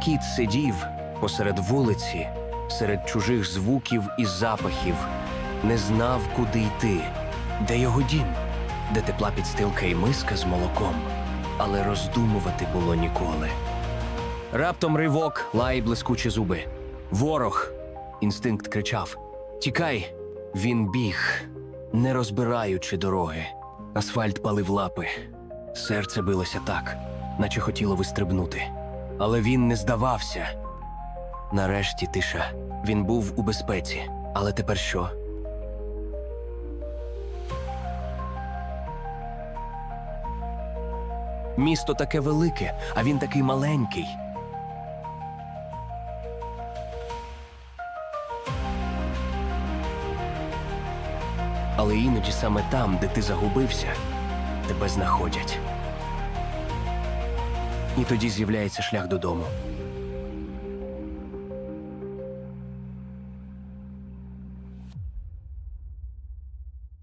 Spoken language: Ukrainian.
Кіт сидів посеред вулиці, серед чужих звуків і запахів, не знав, куди йти, де його дім, де тепла підстилка і миска з молоком, але роздумувати було ніколи. Раптом ривок, лай блискучі зуби. Ворог. Інстинкт кричав: Тікай! Він біг, не розбираючи дороги. Асфальт палив лапи. Серце билося так, наче хотіло вистрибнути. Але він не здавався. Нарешті тиша. Він був у безпеці. Але тепер що? Місто таке велике, а він такий маленький. Але іноді саме там, де ти загубився, тебе знаходять. І тоді з'являється шлях додому.